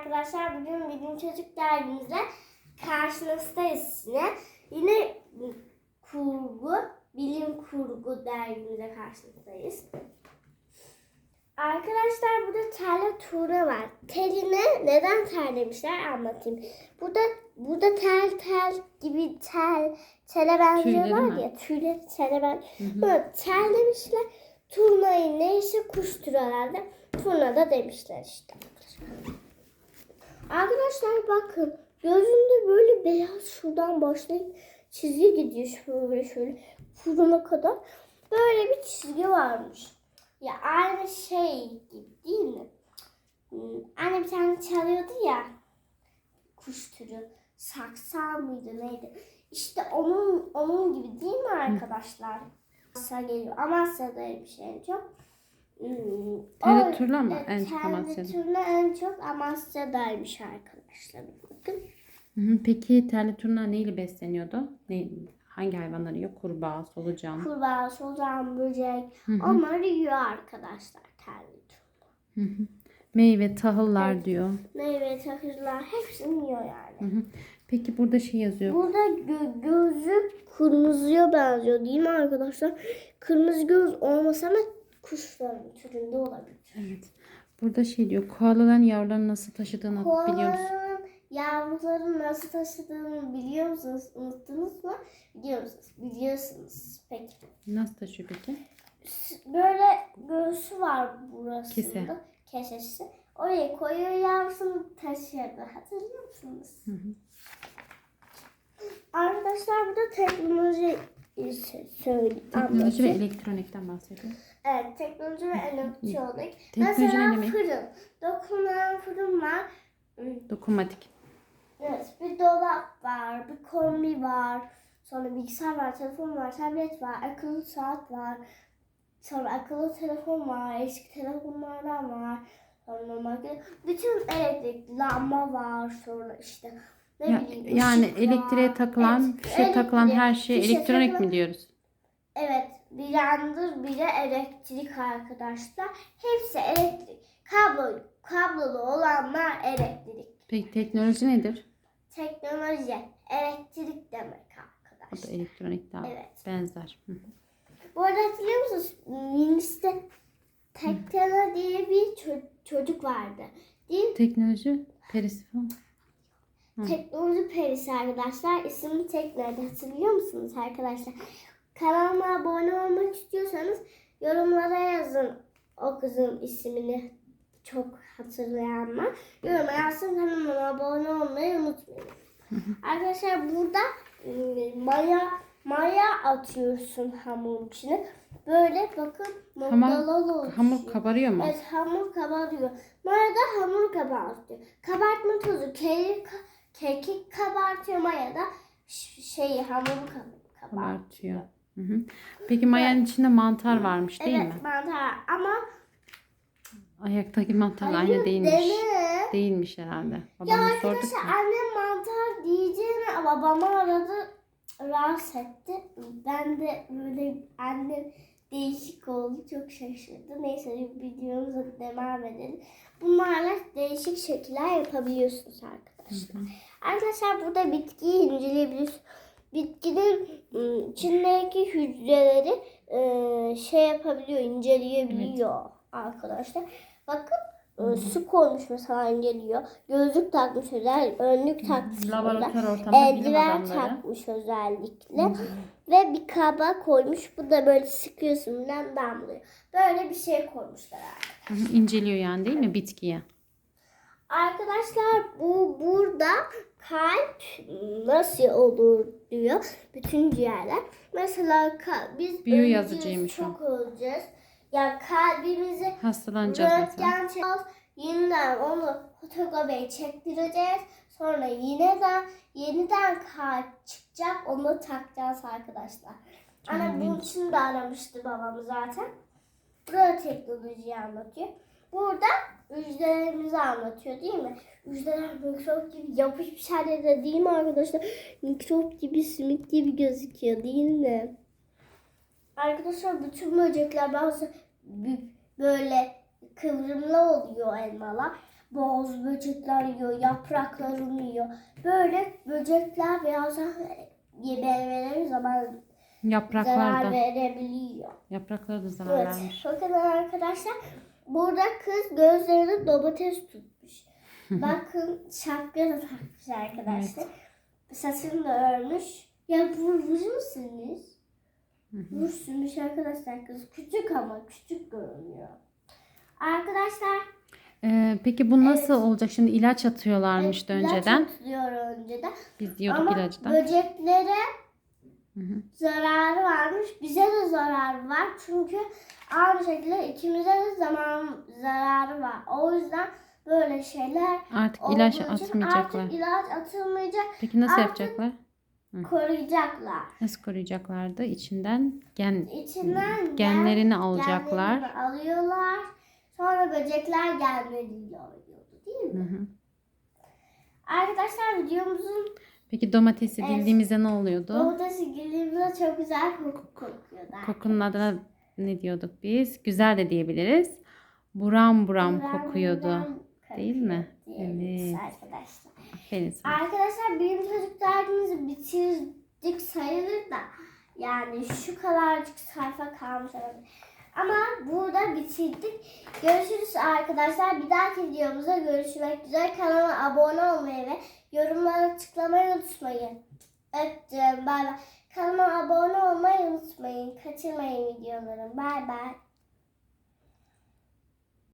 arkadaşlar. Bugün Bilim Çocuk dergimizle karşınızdayız yine. Yine kurgu, bilim kurgu dergimizle karşınızdayız. Arkadaşlar burada terle tuğra var. Teline neden terlemişler anlatayım. Burada burada tel tel gibi tel tele benziyorlar ya. Tüyleri tele ben. Böyle terlemişler. Turnayı neyse kuş türü herhalde. Turna da demişler işte. Arkadaşlar bakın gözünde böyle beyaz şuradan başlayıp çizgi gidiyor şöyle şöyle buruna kadar. Böyle bir çizgi varmış. Ya aynı şey gibi değil mi? Hmm, Anne bir tane çalıyordu ya kuş türü. Saksan mıydı neydi? İşte onun onun gibi değil mi arkadaşlar? Amasya geliyor. Amasya'daymış en çok. Mı Evet, en çok tele Amasya'da? turla en çok Amasya'daymış arkadaşlar. Bakın. Peki terli turna neyle besleniyordu? Ne, hangi hayvanları yiyor? Kurbağa, solucan. Kurbağa, solucan, böcek. Hı hı. Onları yiyor arkadaşlar hı. Meyve, tahıllar diyor. Meyve, tahırlar hepsini yiyor yani. Hı hı. Peki burada şey yazıyor. Burada gö- gözü kırmızıya benziyor değil mi arkadaşlar? Kırmızı göz olmasa ama kuşların türünde olabilir. Evet. Burada şey diyor. Koalaların yavrularını nasıl taşıdığını biliyor musun? Koalaların yavruları nasıl taşıdığını biliyor musunuz? Unuttunuz mu? Biliyor musunuz? Biliyorsunuz. Peki. Nasıl taşıyor peki? Böyle göğsü var burasında. Kese. Kesesi. Oraya koyuyor yavrusunu taşıyordu. Hatırlıyor musunuz? Hı hı. Arkadaşlar burada teknoloji Teknoloji ve elektronikten bahsediyor. Evet, teknoloji ve elektronik. Teknoloji Mesela ne demek? fırın. Dokunan fırın var. Dokunmatik. Evet, bir dolap var, bir kombi var. Sonra bilgisayar var, telefon var, tablet var, akıllı saat var. Sonra akıllı telefon var, eski telefonlardan var. Sonra normal bütün elektrik, lamba var. Sonra işte ne Ya- bileyim yani ışık var. elektriğe takılan, Evet, fişe takılan elektrik, her şey fişe elektronik takılan- mi diyoruz? Evet, bir yandır bir de elektrik arkadaşlar. Hepsi elektrik. Kablo, kablolu olanlar elektrik. Peki teknoloji nedir? Teknoloji, elektrik demek O da arkadaşlar. elektronik daha Evet. benzer. Hı. Bu arada hatırlıyor musunuz? Mingis'te Tektena diye bir ço- çocuk vardı. Değil mi? Teknoloji perisi falan. Hı. Teknoloji perisi arkadaşlar. İsmi Tekna'ydı. Hatırlıyor musunuz arkadaşlar? Kanalıma abone olmak istiyorsanız yorumlara yazın o kızın ismini çok hatırlayanlar. Yoruma yazsın kanalıma abone olmayı unutmayın. arkadaşlar burada e, maya maya atıyorsun hamurun içine. Böyle bakın Hamur, noktalar oluşuyor. hamur kabarıyor mu? Evet hamur kabarıyor. Maya da hamur kabartıyor. Kabartma tozu kekik, kekik kabartıyor. Maya da şeyi hamuru kab- kabartıyor. Hı hı. Peki mayanın içinde mantar varmış değil evet mi? mantar ama Ayaktaki hayır aynı değilmiş. deme. Değilmiş herhalde. Ya Babama sorduk arkadaşlar ya. annem mantar diyeceğine babamı aradı rahatsız etti. Ben de böyle annem değişik oldu. Çok şaşırdı. Neyse videomuza devam edelim. Bunlarla değişik şekiller yapabiliyorsunuz arkadaşlar. Arkadaşlar burada bitkiyi inceleyebiliyorsunuz. Bitkinin ım, içindeki hücreleri e, şey yapabiliyor, inceleyebiliyor arkadaşlar. Bakın e, su koymuş mesela inceliyor. Gözlük takmış özel, önlük takmış. Laboratuvar ortamında Eldiven takmış özellikle. Ve bir kaba koymuş. Bu da böyle sıkıyorsun bilen damlıyor. Böyle bir şey koymuşlar arkadaşlar. İnceliyor yani değil mi bitkiye? Arkadaşlar bu burada kalp nasıl olur diyor. Bütün ciğerler. Mesela biz Biyo yazıcıymış o. çok öleceğiz. Ya kalbimizi Hastalanacağız röntgen çekeceğiz. Yeniden onu fotoğrafı çektireceğiz. Sonra yeniden yeniden kalp çıkacak. Onu takacağız arkadaşlar. Ana bunun için de aramıştı babam zaten. Burada teknolojiyi anlatıyor. Burada hücrelerimizi anlatıyor değil mi? Hücreler mikrop gibi yapışmış şeyler değil mi arkadaşlar? Mikrop gibi, simit gibi gözüküyor değil mi? Arkadaşlar bütün böcekler bazı böyle kıvrımlı oluyor elmalar. Bazı böcekler yiyor, yapraklarını yiyor. Böyle böcekler biraz daha meyveleri zaman Yapraklar zarar da. verebiliyor. Yaprakları da zarar Evet. vermiş. Bakın arkadaşlar burada kız gözlerine domates tutmuş. Bakın şapka da takmış arkadaşlar. Saçını da örmüş. Ya vurmuş musunuz? Vursunmuş arkadaşlar kız. Küçük ama küçük görünüyor. Arkadaşlar Ee, peki bu nasıl Evet. olacak? Şimdi ilaç atıyorlarmış da ilaç önceden. atılıyor önceden. Biz yiyorduk Ama ilacdan. böceklere Hı hı. zararı varmış. Bize de zararı var. Çünkü aynı şekilde ikimize de zaman zararı var. O yüzden böyle şeyler Artık olduğu ilaç için atmayacaklar. Artık ilaç atılmayacak. Peki nasıl artık- yapacaklar? Koruyacaklar. Nasıl koruyacaklardı? İçinden gen İçinden genlerini gen- alacaklar. genlerini alıyorlar. Sonra böcekler genleriyle oluyordu değil Hı mi? hı. Arkadaşlar videomuzun Peki domatesi Evet. dildiğimizde ne oluyordu? domatesi girdiğimizde çok güzel koku kokuyordu. Kokunun adına ne diyorduk biz? Güzel de diyebiliriz. Buram buram Buram kokuyordu. Değil mi? kokuyor diyebiliriz Evet. Arkadaşlar. Aferin sana. Arkadaşlar benim çocuk dergimizi bitirdik sayılır da yani şu kadarcık sayfa kalmış olabilir. Ama burada bitirdik. Görüşürüz arkadaşlar. Bir dahaki videomuzda görüşmek üzere. Kanala abone olmayı ve yorumlara tıklamayı unutmayın. Öptüm. Bay bay. Kanalıma abone olmayı unutmayın. Kaçırmayın videoları. Bay bay.